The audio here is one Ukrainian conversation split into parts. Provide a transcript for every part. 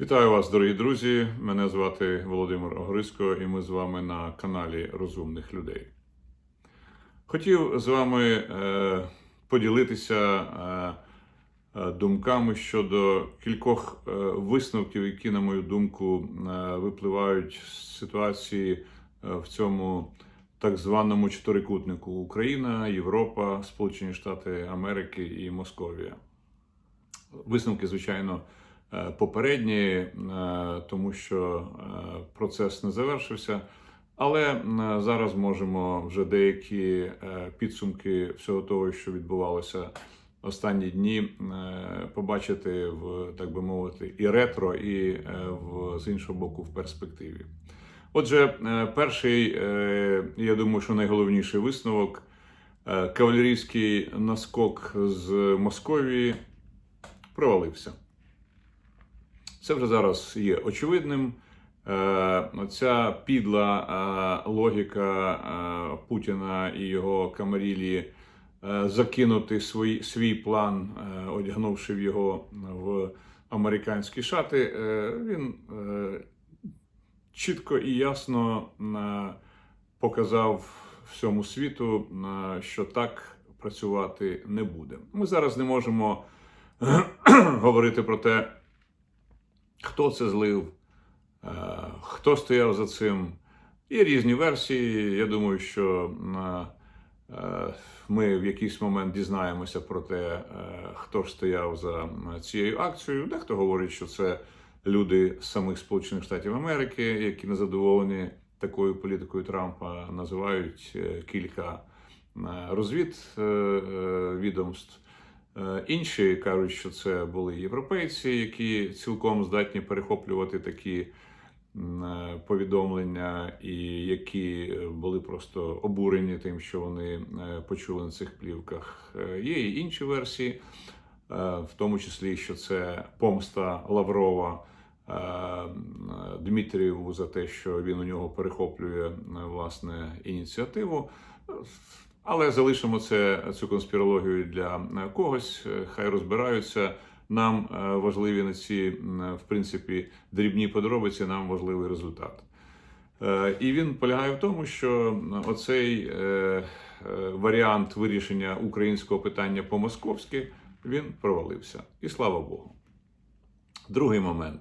Вітаю вас, дорогі друзі! Мене звати Володимир Огриско, і ми з вами на каналі Розумних людей. Хотів з вами е, поділитися е, е, думками щодо кількох висновків, які, на мою думку, випливають з ситуації в цьому так званому чотирикутнику Україна, Європа, Сполучені Штати Америки і Московія. Висновки, звичайно, е, попередні, е, тому що е, процес не завершився. Але зараз можемо вже деякі підсумки всього того, що відбувалося останні дні, побачити в так би мовити, і ретро, і в з іншого боку в перспективі. Отже, перший, я думаю, що найголовніший висновок кавалерійський наскок з Московії провалився. Це вже зараз є очевидним. Е, Ця підла е, логіка е, Путіна і його камарілії е, закинути свій, свій план, одягнувши його в американські шати, він чітко і ясно показав всьому світу, що так працювати не буде. Ми зараз не можемо говорити про те, хто це злив, е, хто стояв за цим. Є різні версії. Я думаю, що е, ми в якийсь момент дізнаємося про те, е, хто ж стояв за цією акцією. Дехто говорить, що це люди з самих Сполучених Штатів Америки, які незадоволені такою політикою Трампа, називають кілька розвід відомств. Е, Інші кажуть, що це були європейці, які цілком здатні перехоплювати такі е, повідомлення, і які були просто обурені тим, що вони е, почули на цих плівках. Е, Є і інші версії, е, в тому числі, що це помста Лаврова. е, Дмитрієву за те, що він у нього перехоплює е, власне ініціативу. Але залишимо це цю конспірологію для е, когось. Е, Хай розбираються. Нам е, важливі на ці в принципі дрібні подробиці. Нам важливий результат. І він полягає в тому, що оцей варіант вирішення українського питання по-московськи він провалився. І слава Богу. Другий момент.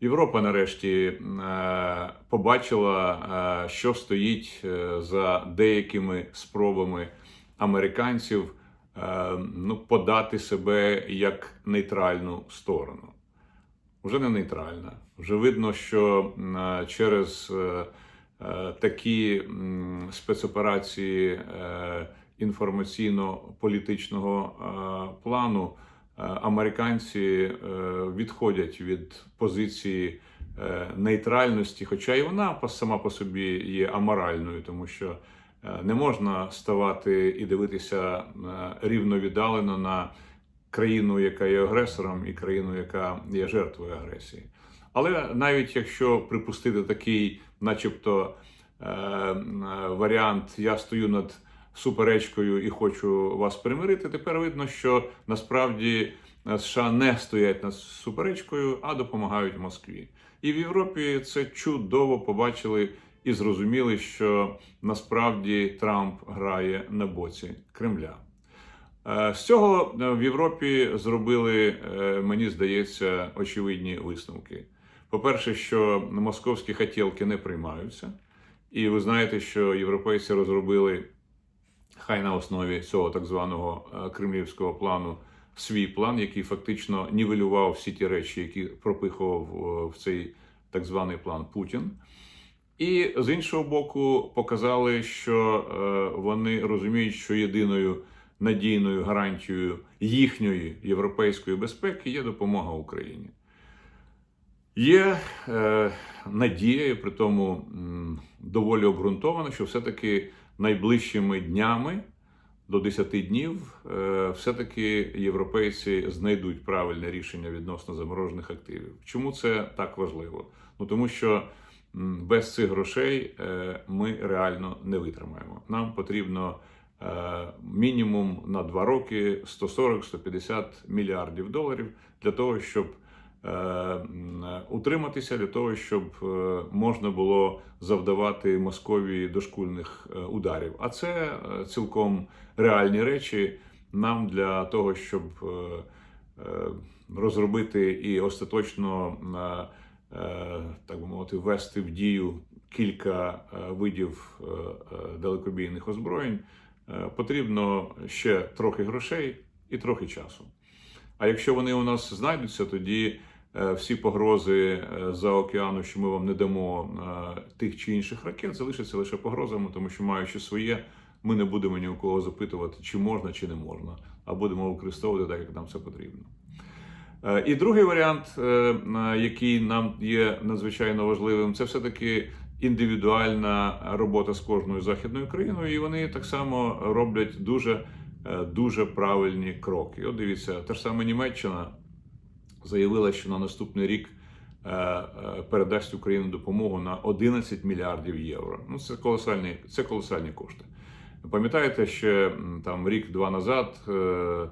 Європа нарешті е, побачила, е, що стоїть е, за деякими спробами американців ну, подати себе як нейтральну сторону. Вже не нейтральна. Вже видно, що через такі спецоперації інформаційно-політичного плану американці е, відходять від позиції е, нейтральності, хоча і вона сама по собі є аморальною, тому що е, не можна ставати і дивитися е, рівно віддалено на країну, яка є агресором, і країну, яка є жертвою агресії. Але навіть якщо припустити такий, начебто, е, е, варіант, я стою над суперечкою і хочу вас примирити, тепер видно, що насправді е, США не стоять над суперечкою, а допомагають Москві. І в Європі це чудово побачили і зрозуміли, що насправді Трамп грає на боці Кремля. Е, З цього е, в Європі зробили, мені здається, очевидні висновки. По-перше, що московські хотілки не приймаються, і ви знаєте, що європейці розробили хай на основі цього так званого е, кремлівського плану свій план, який фактично нівелював всі ті речі, які пропихував е, в цей так званий план Путін. І з іншого боку, показали, що е, вони розуміють, що єдиною надійною гарантією їхньої європейської безпеки є допомога Україні. Є е, надія, при тому доволі обґрунтовано, що все-таки найближчими днями до 10 днів е, все-таки європейці знайдуть правильне рішення відносно заморожених активів. Чому це так важливо? Ну тому що без цих грошей е, ми реально не витримаємо. Нам потрібно е, мінімум на 2 роки 140-150 мільярдів доларів для того, щоб утриматися для того, щоб е, можна було завдавати Московії дошкульних е, ударів. А це е, цілком реальні речі нам для того, щоб е, е, розробити і остаточно е, е, так би мовити, ввести в дію кілька е, видів е, е, далекобійних озброєнь, е, потрібно ще трохи грошей і трохи часу. А якщо вони у нас знайдуться, тоді е, всі погрози е, за океану, що ми вам не дамо е, тих чи інших ракет, залишаться лише погрозами, тому що маючи своє, ми не будемо ні у кого запитувати, чи можна, чи не можна, а будемо використовувати так, як нам це потрібно. Е, І другий варіант, е, е, який нам є надзвичайно важливим, це все-таки індивідуальна робота з кожною західною країною, і вони так само роблять дуже, е, дуже правильні кроки. От дивіться, та ж сама Німеччина заявила, що на наступний рік е, е, передасть Україні допомогу на 11 мільярдів євро. Ну це колосальні, це колосальні кошти. Пам'ятаєте, ще там рік-два назад, е,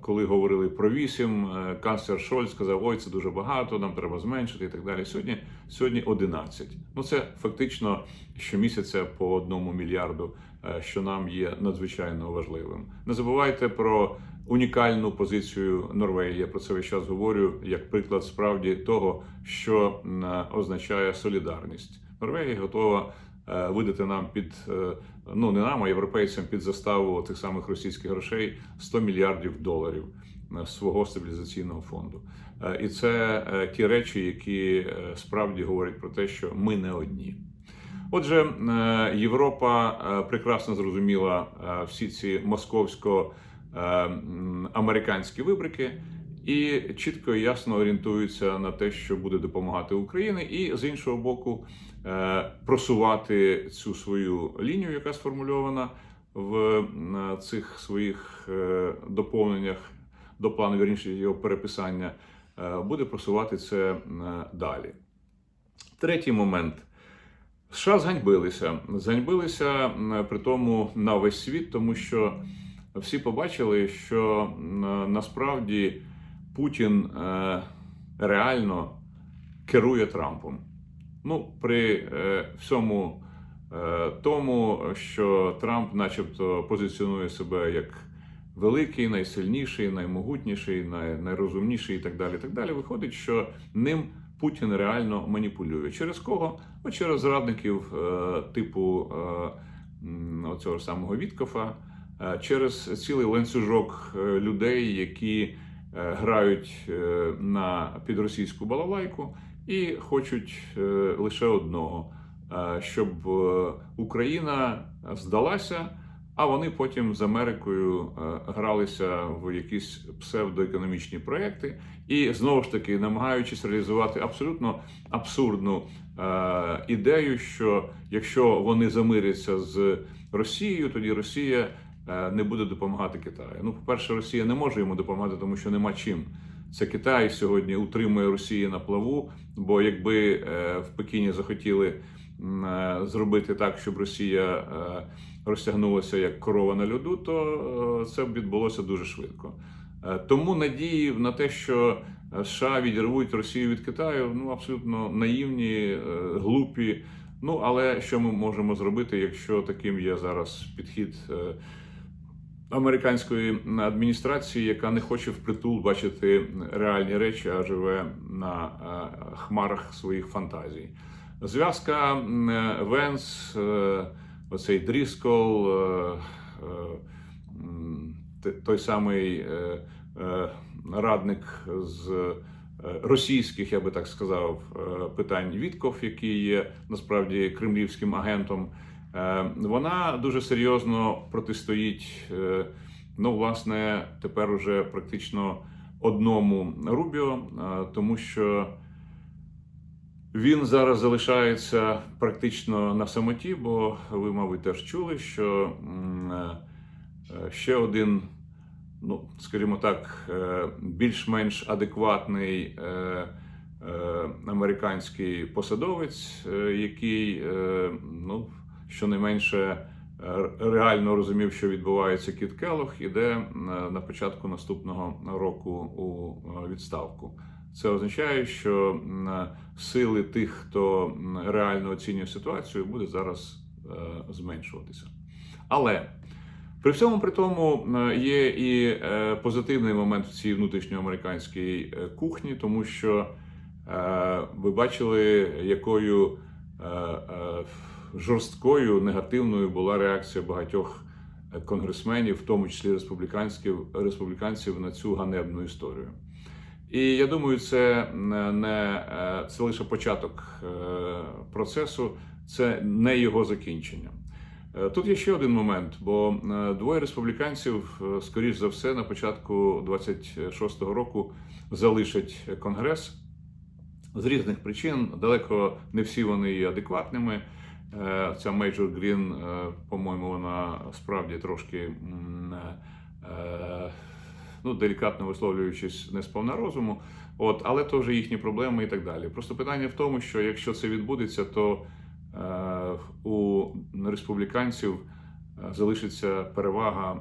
коли говорили про 8, е, канцлер Шольц сказав, ой, це дуже багато, нам треба зменшити і так далі. Сьогодні, сьогодні 11. Ну це фактично щомісяця по одному мільярду, що нам є надзвичайно важливим. Не забувайте про унікальну позицію Норвегії. Я про це весь час говорю як приклад справді того, що означає солідарність. Норвегія готова е, видати нам під е, ну не нам, а європейцям під заставу тих самих російських грошей 100 мільярдів доларів е, свого стабілізаційного фонду. І це ті речі, які справді говорять про те, що ми не одні. Отже, Європа прекрасно зрозуміла всі ці московсько-американські вибрики і чітко і ясно орієнтуються на те, що буде допомагати Україні, і з іншого боку е, просувати цю свою лінію, яка сформульована в е, цих своїх е, доповненнях до плану, вірніше його переписання, е, буде просувати це е, далі. Третій момент. США зганьбилися. Зганьбилися при тому на весь світ, тому що всі побачили, що насправді Путін е, реально керує Трампом. Ну, при е, всьому е, тому, що Трамп, начебто, позиціонує себе як великий, найсильніший, наймогутніший, найрозумніший і так далі. Так далі, виходить, що ним Путін реально маніпулює. Через кого? От через зрадників е, типу е, м, оцього самого Віткофа, е, через цілий ланцюжок е, людей, які е, грають е, на підросійську балалайку і хочуть е, лише одного, е, щоб е, Україна здалася. А вони потім з Америкою е, гралися в якісь псевдоекономічні проекти, і знову ж таки намагаючись реалізувати абсолютно абсурдну е, ідею, що якщо вони замиряться з Росією, тоді Росія е, не буде допомагати Китаю. Ну, по-перше, Росія не може йому допомагати, тому що нема чим. Це Китай сьогодні утримує Росію на плаву. Бо якби е, в Пекіні захотіли е, зробити так, щоб Росія е, розтягнулася як корова на льоду, то е, це б відбулося дуже швидко. Е, Тому надії на те, що е, США відірвуть Росію від Китаю, ну абсолютно наївні, е, глупі. Ну але що ми можемо зробити, якщо таким є зараз підхід е, американської адміністрації, яка не хоче впритул бачити реальні речі, а живе на е, хмарах своїх фантазій. Зв'язка е, Венс, е, оцей Дріскол, той самий радник з російських, я би так сказав, питань Вітков, який є насправді кремлівським агентом. Е, Вона дуже серйозно протистоїть, е, ну, власне, тепер уже практично одному Рубіо, е, тому що він зараз залишається практично на самоті, бо ви, мабуть, теж чули, що ще один, ну, скажімо так, більш-менш адекватний американський посадовець, який, ну, щонайменше е, реально розумів, що відбувається Кіт Келох, іде е, на початку наступного року у е, відставку. Це означає, що сили тих, хто реально оцінює ситуацію, буде зараз зменшуватися. Але при всьому при тому є і позитивний момент в цій внутрішньоамериканській кухні, тому що ви бачили, якою жорсткою негативною була реакція багатьох е, конгресменів, в тому числі республіканців, республіканців, на цю ганебну історію. І я думаю, це не е, це лише початок е, процесу, це не його закінчення. Е, Тут є ще один момент, бо е, двоє республіканців, е, скоріш за все, на початку 26-го року залишать конгрес з різних причин. Далеко не всі вони є адекватними. Е, Ця Мейджор Грін, е, по-моєму, вона справді трошки. е, Ну, делікатно висловлюючись, не сповна розуму, от, але то вже їхні проблеми і так далі. Просто питання в тому, що якщо це відбудеться, то у республіканців залишиться перевага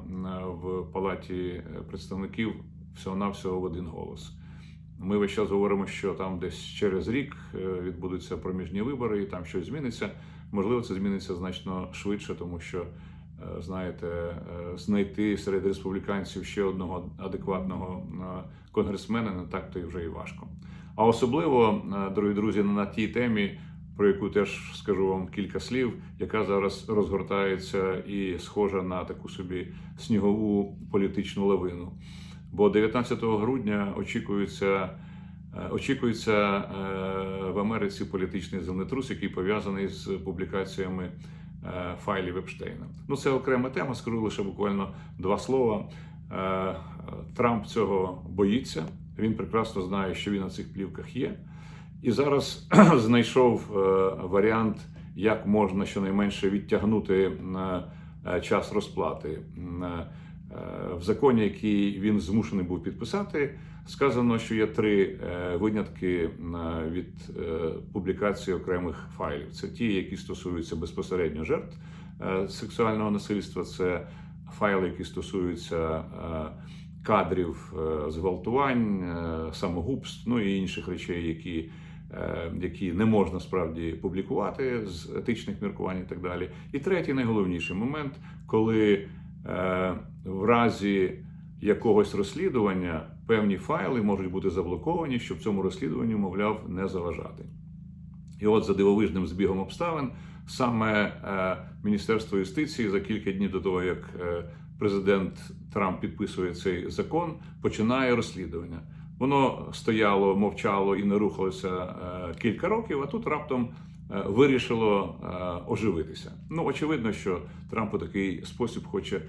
в палаті представників всього-навсього в один голос. Ми весь час говоримо, що там десь через рік е, відбудуться проміжні вибори, і там щось зміниться. Можливо, це зміниться значно швидше, тому що е, знаєте, е, знайти серед республіканців ще одного адекватного конгресмена не так то й вже і важко. А особливо, дорогі друзі, на тій темі, про яку теж скажу вам кілька слів, яка зараз розгортається і схожа на таку собі снігову політичну лавину. Бо 19 грудня очікується. Е, Очікується е, в Америці політичний землетрус, який пов'язаний з публікаціями е, файлів Епштейна. Ну, це окрема тема. Скажу лише буквально два слова. Трамп цього боїться. Він прекрасно знає, що він на цих плівках є. І зараз знайшов варіант, як можна щонайменше відтягнути час розплати. Е, В законі, який він змушений був підписати, сказано, що є три е, винятки е, від публікації окремих файлів. Це ті, які стосуються безпосередньо жертв сексуального насильства, це файли, які стосуються кадрів зґвалтувань, самогубств, ну і інших речей, які. Які не можна справді публікувати з етичних міркувань і так далі. І третій найголовніший момент, коли в разі якогось розслідування певні файли можуть бути заблоковані, щоб цьому розслідуванню, мовляв, не заважати. І от за дивовижним збігом обставин саме е, Міністерство юстиції за кілька днів до того, як е, президент Трамп підписує цей закон, починає розслідування. Воно стояло, мовчало і не рухалося е, кілька років, а тут раптом е, вирішило е, оживитися. Ну, очевидно, що Трамп у такий спосіб хоче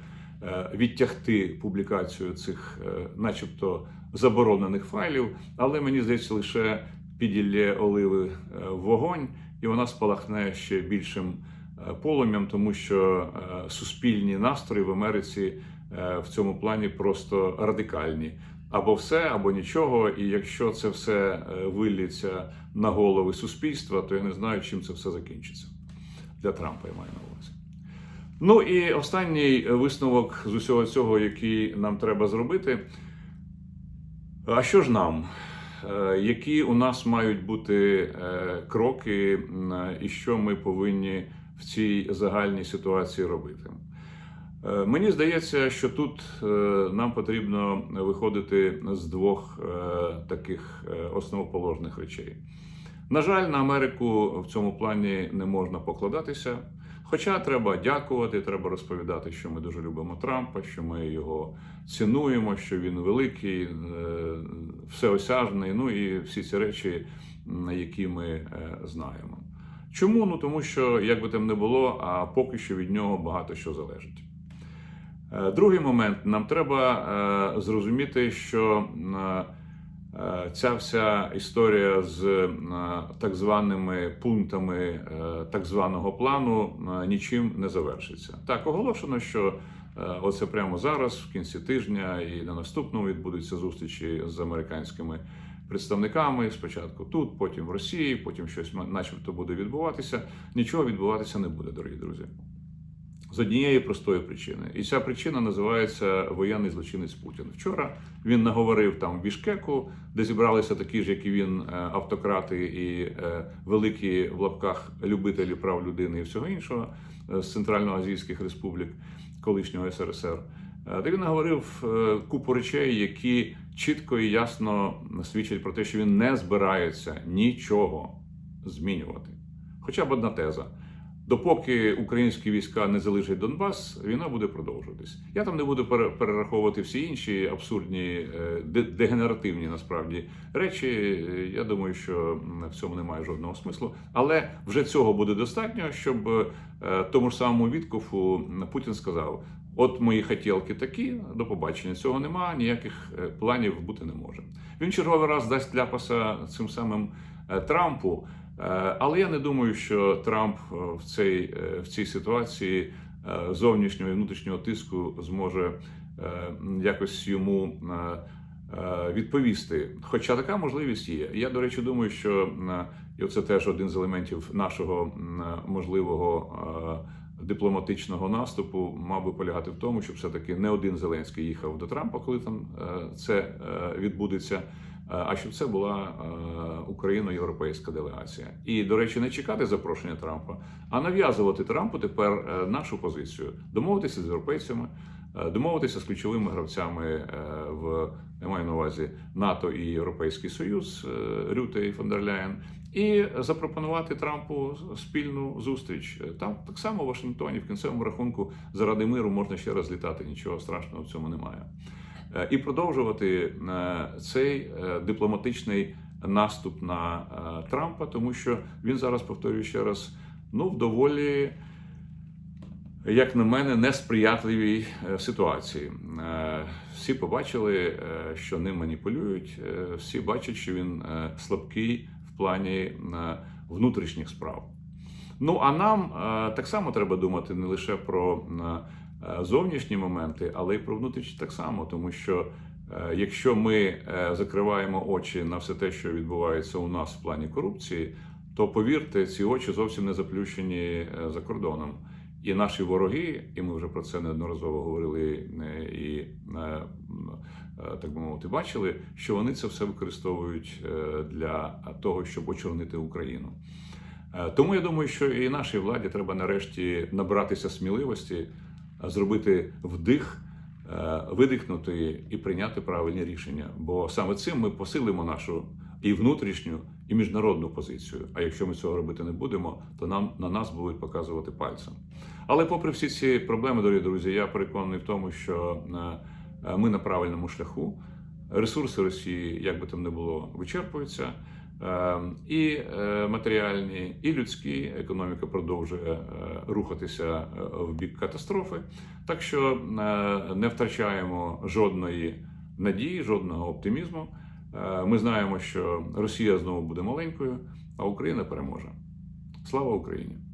е, відтягти публікацію цих, е, начебто, заборонених файлів, але мені здається, лише піділє оливи е, вогонь, і вона спалахне ще більшим е, полум'ям, тому що е, суспільні настрої в Америці е, в цьому плані просто радикальні. Або все, або нічого. І якщо це все е, виллється на голови суспільства, то я не знаю, чим це все закінчиться. Для Трампа я маю на увазі. Ну і останній висновок з усього цього, який нам треба зробити. А що ж нам? Е, Які у нас мають бути е, кроки, і що ми повинні в цій загальній ситуації робити? Е, Мені здається, що тут е, нам потрібно виходити з двох е, таких основоположних речей. На жаль, на Америку в цьому плані не можна покладатися. Хоча треба дякувати, треба розповідати, що ми дуже любимо Трампа, що ми його цінуємо, що він великий, всеосяжний, ну і всі ці речі, які ми знаємо. Чому? Ну тому що, як би там не було, а поки що від нього багато що залежить. Е, Другий момент нам треба е, зрозуміти, що е, ця вся історія з так званими пунктами так званого плану нічим не завершиться. Так оголошено, що оце прямо зараз, в кінці тижня, і на наступному відбудуться зустрічі з американськими представниками. Спочатку тут, потім в Росії, потім щось начебто буде відбуватися. Нічого відбуватися не буде, дорогі друзі. З однієї простої причини. І ця причина називається воєнний злочинець Путін. Вчора він наговорив там в Бішкеку, де зібралися такі ж, як і він, е, автократи і е, великі в лапках любителі прав людини і всього іншого е, з центральноазійських республік колишнього СРСР. Де він наговорив купу речей, які чітко і ясно свідчать про те, що він не збирається нічого змінювати. Хоча б одна теза. Допоки українські війська не залишать Донбас, війна буде продовжуватись. Я там не буду пере- перераховувати всі інші абсурдні, е, дегенеративні насправді речі. Я думаю, що в цьому немає жодного смислу. Але вже цього буде достатньо, щоб е, тому ж самому Віткофу Путін сказав: от мої хотілки такі, до побачення. Цього нема, ніяких е, планів бути не може. Він черговий раз дасть ляпаса цим самим Трампу. Е, Але я не думаю, що Трамп е, в цій, е, в цій ситуації зовнішнього і внутрішнього тиску зможе якось йому відповісти. Хоча така можливість є. Я, до речі, думаю, що і це теж один з елементів нашого можливого дипломатичного наступу мав би полягати в тому, щоб все-таки не один Зеленський їхав до Трампа, коли там це відбудеться. Е, А щоб це була е, україно-європейська делегація, і до речі, не чекати запрошення Трампа, а нав'язувати Трампу тепер е, нашу позицію, домовитися з європейцями, домовитися з ключовими гравцями в я маю на увазі НАТО і Європейський Союз Рюте і фон дер Ляєн, і запропонувати Трампу спільну зустріч. Там так само в Вашингтоні, в кінцевому рахунку, заради миру можна ще раз літати. Нічого страшного в цьому немає. Е, І продовжувати е, цей е, дипломатичний наступ на Трампа, тому що він зараз повторюю ще раз, ну в доволі. Як на мене, несприятливій ситуації. Всі побачили, що ним маніпулюють. Всі бачать, що він слабкий в плані внутрішніх справ. Ну а нам так само треба думати не лише про зовнішні моменти, але й про внутрішні так само, тому що. е, Якщо ми е, закриваємо очі на все те, що відбувається у нас в плані корупції, то повірте, ці очі зовсім не заплющені е, за кордоном. І наші вороги, і ми вже про це неодноразово говорили е, і е, е, так би мовити, бачили, що вони це все використовують е, для того, щоб очорнити Україну. Е, Тому я думаю, що і нашій владі треба нарешті набратися сміливості, е, зробити вдих, е, видихнути і прийняти правильні рішення. Бо саме цим ми посилимо нашу і внутрішню, і міжнародну позицію. А якщо ми цього робити не будемо, то нам на нас будуть показувати пальцем. Але попри всі ці проблеми, дорогі друзі, я переконаний в тому, що е, ми на правильному шляху. Ресурси Росії, як би там не було, вичерпуються. Е, І е, матеріальні, і людські економіка продовжує е, рухатися е, в бік катастрофи. Так що не втрачаємо жодної надії, жодного оптимізму. Ми знаємо, що Росія знову буде маленькою, а Україна переможе. Слава Україні!